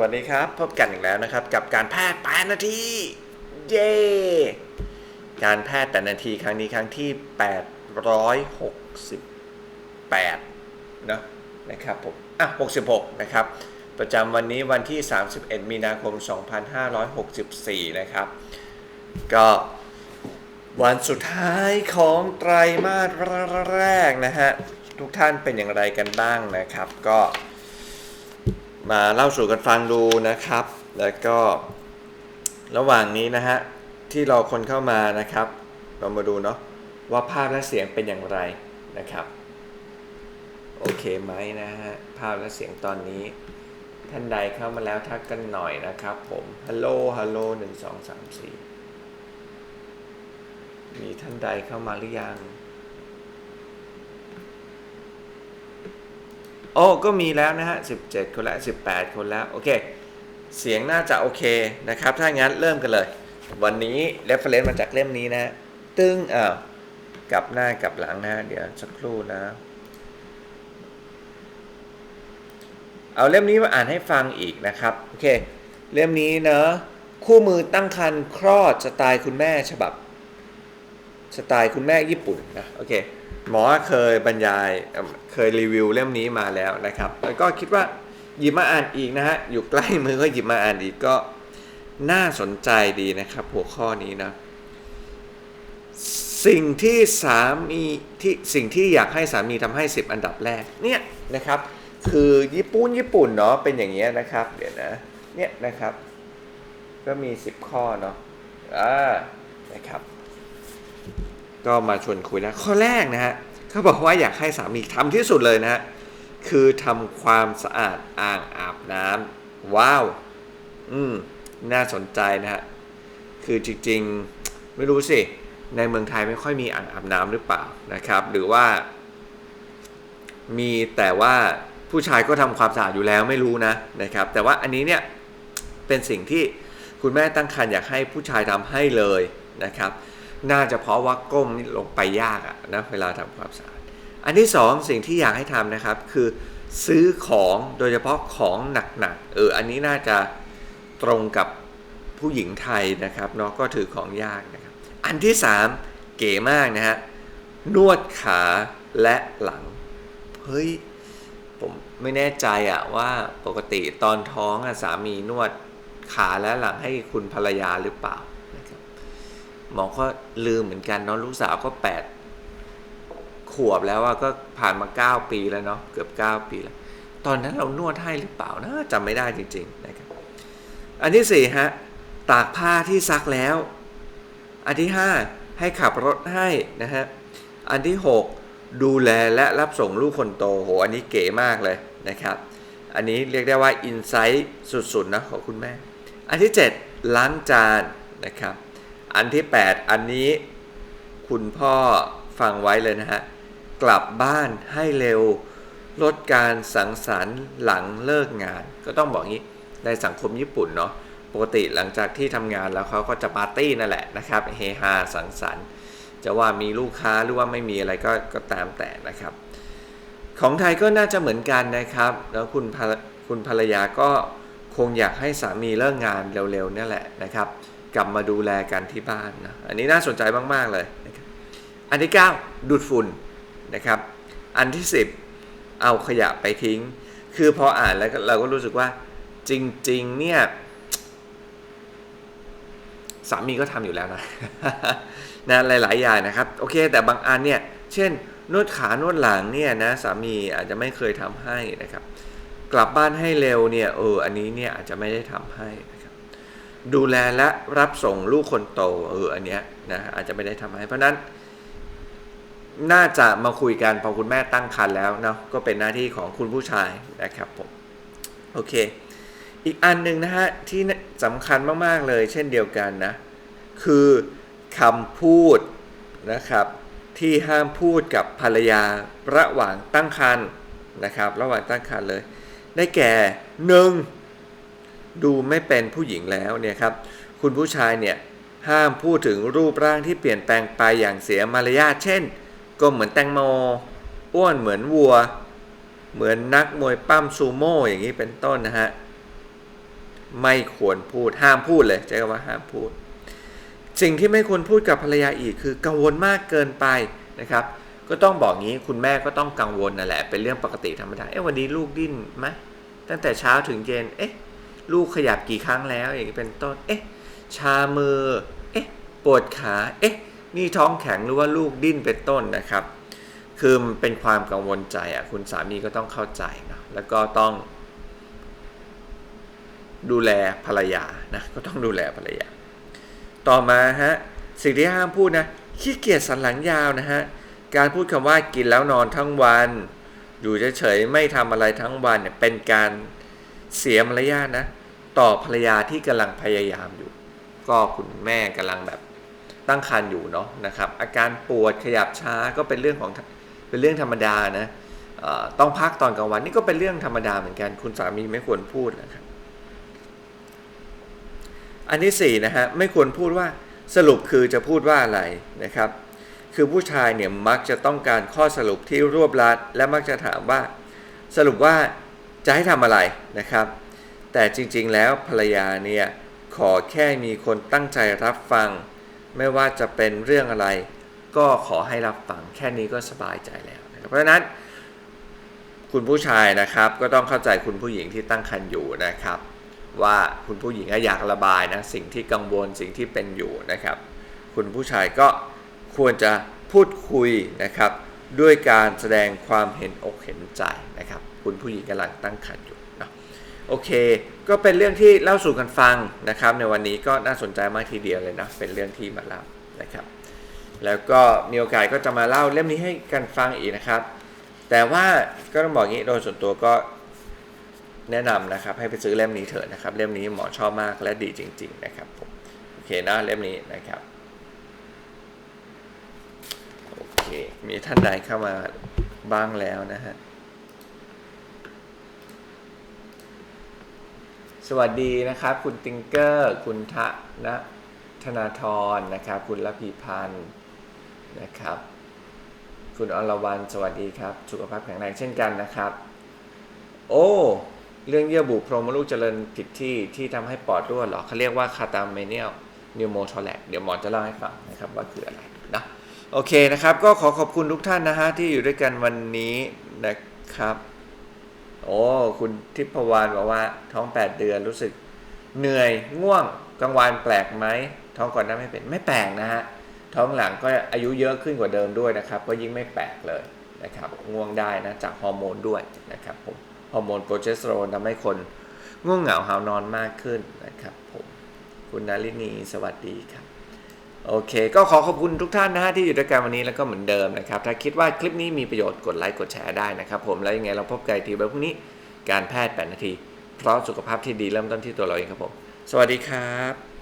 วัสดีครับ พบกันอีกแล้วนะครับ กับการแพทย์8นาที เย้การแพทย์8นาทีครั้งนี้ครั้งที่ 868นะนะครับผมอะ66 นะครับ ประจำวันนี้วันที่ 31 มีนาคม 2564 นะครับ ก็วันสุดท้ายของไตรมาสแรกนะฮะ ทุกท่านเป็นอย่างไรกันบ้างนะครับ ก็ มาเล่าสู่กันฟังดูนะครับ แล้วก็ระหว่างนี้นะฮะที่รอคนเข้ามานะครับ เรามาดูเนาะว่าภาพและเสียงเป็นอย่างไรนะครับ โอเคไหมนะฮะภาพและเสียงตอนนี้ ท่านใดเข้ามาแล้วทักกันหน่อยนะครับผมฮัลโหลฮัลโหลหนึ่งสองสามสี่มีท่านใดเข้ามาหรือยัง โอ้ก็มีแล้วนะฮะ 17 คนแล้ว18 คนแล้ว โอเค เสียงน่าจะโอเคนะครับ ถ้างั้นเริ่มกันเลย วันนี้ reference มาจากเล่มนี้นะ ตึ้งอ้าวกลับหน้ากลับหลังนะ เดี๋ยวสักครู่นะเอาเล่มนี้มาอ่านให้ฟังอีกนะครับ โอเค เล่มนี้เนอะคู่มือตั้งครรภ์คลอดสไตล์คุณแม่ฉบับ สไตล์คุณแม่ญี่ปุ่นนะ โอเค หมอเคยบรรยายเคยรีวิวเล่มนี้มาแล้วนะครับ แล้วก็คิดว่าหยิบมาอ่านอีกนะฮะอยู่ใกล้มือก็หยิบมาอ่านอีกก็น่าสนใจดีนะครับ หัวข้อนี้นะสิ่งที่สามีที่สิ่งที่อยากให้สามีทำให้ 10 อันดับแรกเนี่ยนะครับ คือญี่ปุ่นญี่ปุ่นเนาะเป็นอย่างเงี้ยนะครับ เดี๋ยวนะเนี่ยนะครับ ก็มี 10 ข้อเนาะอ่านะครับ ก็มาชวนคุยแล้วข้อแรกนะฮะเขาบอกว่าอยากให้สามีทำที่สุดเลยนะฮะคือทำความสะอาดอ่างอาบน้ำว้าว อืม น่าสนใจนะฮะคือจริงๆ ไม่รู้สิ ในเมืองไทยไม่ค่อยมีอ่างอาบน้ำหรือเปล่านะครับ หรือว่า มีแต่ว่าผู้ชายก็ทำความสะอาดอยู่แล้วไม่รู้นะนะครับ แต่ว่าอันนี้เนี่ยเป็นสิ่งที่คุณแม่ตั้งครรภ์อยากให้ผู้ชายทำให้เลยนะครับ น่าจะเพราะว่าก้มลงไปยากอะนะเวลาทำความสะอาด อันที่สองสิ่งที่อยากให้ทำนะครับ คือซื้อของโดยเฉพาะของหนักๆเอออันนี้น่าจะตรงกับผู้หญิงไทยนะครับเนาะก็ถือของยากนะครับ อันที่สามเก๋มากนะฮะนวดขาและหลัง เฮ้ย ผมไม่แน่ใจอะว่าปกติตอนท้องอะสามีนวดขาและหลังให้คุณภรรยาหรือเปล่า หมอก็ลืมเหมือนกันเนาะลูกสาวก็แปดขวบแล้วว่าก็ผ่านมาเก้าปีแล้วเนาะเกือบเก้าปีแล้ว ตอนนั้นเรานวดให้หรือเปล่านะจำไม่ได้จริงๆนะครับอันที่สี่ฮะตากผ้าที่ซักแล้ว อันที่ห้าให้ขับรถให้นะฮะอันที่หกดูแลและรับส่งลูกคนโตโหอันนี้เก๋มากเลยนะครับ อันนี้เรียกได้ว่าอินไซต์สุดๆนะของคุณแม่ อันที่เจ็ดล้างจานนะครับ อันที่ 8 อันนี้ คุณพ่อฟังไว้เลยนะฮะ กลับบ้านให้เร็ว ลดการสังสรรค์หลังเลิกงาน ก็ต้องบอกงี้ในสังคมญี่ปุ่นเนาะปกติหลังจากที่ทำงานแล้วเขาก็จะปาร์ตี้นั่นแหละนะครับเฮฮาสังสรรค์ จะว่ามีลูกค้าหรือว่าไม่มีอะไรก็ก็ตามแต่นะครับ ของไทยก็น่าจะเหมือนกันนะครับ แล้วคุณคุณภรรยาก็คงอยากให้สามีเลิกงานเร็วๆนี่แหละนะครับ กลับมาดูแลกันที่บ้านนะอันนี้น่าสนใจมาก ๆ เลยนะครับอันที่ 9 ดูดฝุ่นนะครับ อันที่ 10 เอาขยะไปทิ้ง คือพออ่านแล้วเราก็รู้สึกว่าจริง ๆ เนี่ยสามีก็ทำอยู่แล้วนะนะหลาย ๆ อย่างนะครับ โอเค แต่บางอันเนี่ย เช่น นวดขานวดหลังเนี่ยนะสามีอาจจะไม่เคยทำให้นะครับ กลับบ้านให้เร็วเนี่ยเอออันนี้เนี่ยอาจจะไม่ได้ทำให้ ดูแลและรับส่งลูกคนโตเอออันเนี้ยนะอาจจะไม่ได้ทำให้เพราะนั้น น่าจะมาคุยกันพอคุณแม่ตั้งครรภ์แล้วเนาะก็เป็นหน้าที่ของคุณผู้ชายนะครับผมโอเค อีกอันหนึ่งนะฮะที่สำคัญมากๆเลย เช่นเดียวกันนะ คือคำพูดนะครับที่ห้ามพูดกับภรรยาระหว่างตั้งครรภ์นะครับ ระหว่างตั้งครรภ์เลย ได้แก่หนึ่ง ดูไม่เป็นผู้หญิงแล้วเนี่ยครับคุณผู้ชายเนี่ยห้ามพูดถึงรูปร่างที่เปลี่ยนแปลงไปอย่างเสียมารยาทเช่นก็เหมือนแตงโมอ้วนเหมือนวัว เหมือนนักมวยปั้มซูโม่อย่างนี้เป็นต้นนะฮะไม่ควรพูดห้ามพูดเลยใช้คำว่าห้ามพูด สิ่งที่ไม่ควรพูดกับภรรยาอีกคือกังวลมากเกินไปนะครับ ก็ต้องบอกงี้คุณแม่ก็ต้องกังวลนั่นแหละเป็นเรื่องปกติธรรมดาเอ๊ะวันนี้ลูกดิ้นไหมตั้งแต่เช้าถึงเย็นเอ๊ะ ลูกขยับกี่ครั้งแล้วอย่างนี้เป็นต้น เอ๊ะ ชามือ เอ๊ะ ปวดขา เอ๊ะ นี่ท้องแข็งหรือว่าลูกดิ้นเป็นต้นนะครับ คือมันเป็นความกังวลใจอะคุณสามีก็ต้องเข้าใจนะแล้วก็ต้อง ดูแลภรรยานะก็ต้องดูแลภรรยา ต่อมาฮะสิ่งที่ห้ามพูดนะขี้เกียจสันหลังยาวนะฮะการพูดคำว่ากินแล้วนอนทั้งวัน อยู่เฉยๆไม่ทำอะไรทั้งวันเนี่ยเป็นการ เสียมารยาทนะ ต่อภรรยาที่กำลังพยายามอยู่ ก็คุณแม่กำลังแบบตั้งครรภ์อยู่เนาะนะครับ อาการปวดขยับช้าก็เป็นเรื่องของเป็นเรื่องธรรมดานะต้องพักตอนกลางวันนี่ก็เป็นเรื่องธรรมดาเหมือนกัน คุณสามีไม่ควรพูดนะครับ อันที่สี่นะฮะไม่ควรพูดว่าสรุปคือจะพูดว่าอะไรนะครับ คือผู้ชายเนี่ยมักจะต้องการข้อสรุปที่รวบรัด และมักจะถามว่าสรุปว่า จะให้ทำอะไรนะครับ แต่จริงๆแล้วภรรยาเนี่ยขอแค่มีคนตั้งใจรับฟัง ไม่ว่าจะเป็นเรื่องอะไร ก็ขอให้รับฟังแค่นี้ก็สบายใจแล้วนะครับเพราะฉะนั้น คุณผู้ชายนะครับก็ต้องเข้าใจคุณผู้หญิงที่ตั้งครรภ์อยู่นะครับ ว่าคุณผู้หญิงอยากระบายนะสิ่งที่กังวลสิ่งที่เป็นอยู่นะครับ คุณผู้ชายก็ควรจะพูดคุยนะครับ ด้วยการแสดงความเห็นอกเห็นใจนะครับ คุณผู้หญิงกำลังตั้งครรภ์อยู่นะโอเค ก็เป็นเรื่องที่เล่าสู่กันฟังนะครับ ในวันนี้ก็น่าสนใจมากทีเดียวเลยนะ เป็นเรื่องที่มาเล่านะครับ แล้วก็มีโอกาสก็จะมาเล่าเล่มนี้ให้กันฟังอีกนะครับ แต่ว่าก็ต้องบอกงี้โดยส่วนตัวก็แนะนำนะครับ ให้ไปซื้อเล่มนี้เถอะนะครับ เล่มนี้หมอชอบมากและดีจริง ๆ นะครับผมโอเคนะเล่มนี้นะครับโอเคมีท่านใดเข้ามาบ้างแล้วนะฮะ สวัสดีนะครับ คุณติงเกอร์ คุณทะนะธนาธรนะครับ คุณละพีพันธ์นะครับ คุณอรวรรณสวัสดีครับ สุขภาพแข็งแรงเช่นกันนะครับ โอ้เรื่องเยื่อบุโพรงมดลูกเจริญผิดที่ที่ทำให้ปอดรั่วเหรอเขาเรียกว่าคาตาเมเนียลนิวโมทอแลกเดี๋ยวหมอจะเล่าให้ฟังนะครับว่าคืออะไรนะโอเคนะครับ ก็ขอขอบคุณทุกท่านนะฮะที่อยู่ด้วยกันวันนี้นะครับ โอ้คุณทิพวานบอกว่า ท้อง8เดือนรู้สึกเหนื่อยง่วงกลางวันแปลกไหมท้องก่อนหน้าไม่เป็นไม่แปลกนะฮะท้องหลังก็อายุเยอะขึ้นกว่าเดิมด้วยนะครับ ก็ยิ่งไม่แปลกเลยนะครับง่วงได้นะจากฮอร์โมนด้วยนะครับผมฮอร์โมนโปรเจสเตอโรนทำให้คนง่วงเหงาหานอนมากขึ้นนะครับผมคุณนารินีสวัสดีครับ โอเค ก็ขอขอบคุณทุกท่านนะฮะที่อยู่ด้วยกันวันนี้แล้วก็เหมือนเดิมนะครับ ถ้าคิดว่าคลิปนี้มีประโยชน์กดไลค์กดแชร์ได้นะครับผมแล้วยังไงเราพบกันอีกทีวันพรุ่งนี้การแพทย์ 8 นาที เพราะสุขภาพที่ดีเริ่มต้นที่ตัวเราเองครับผม สวัสดีครับ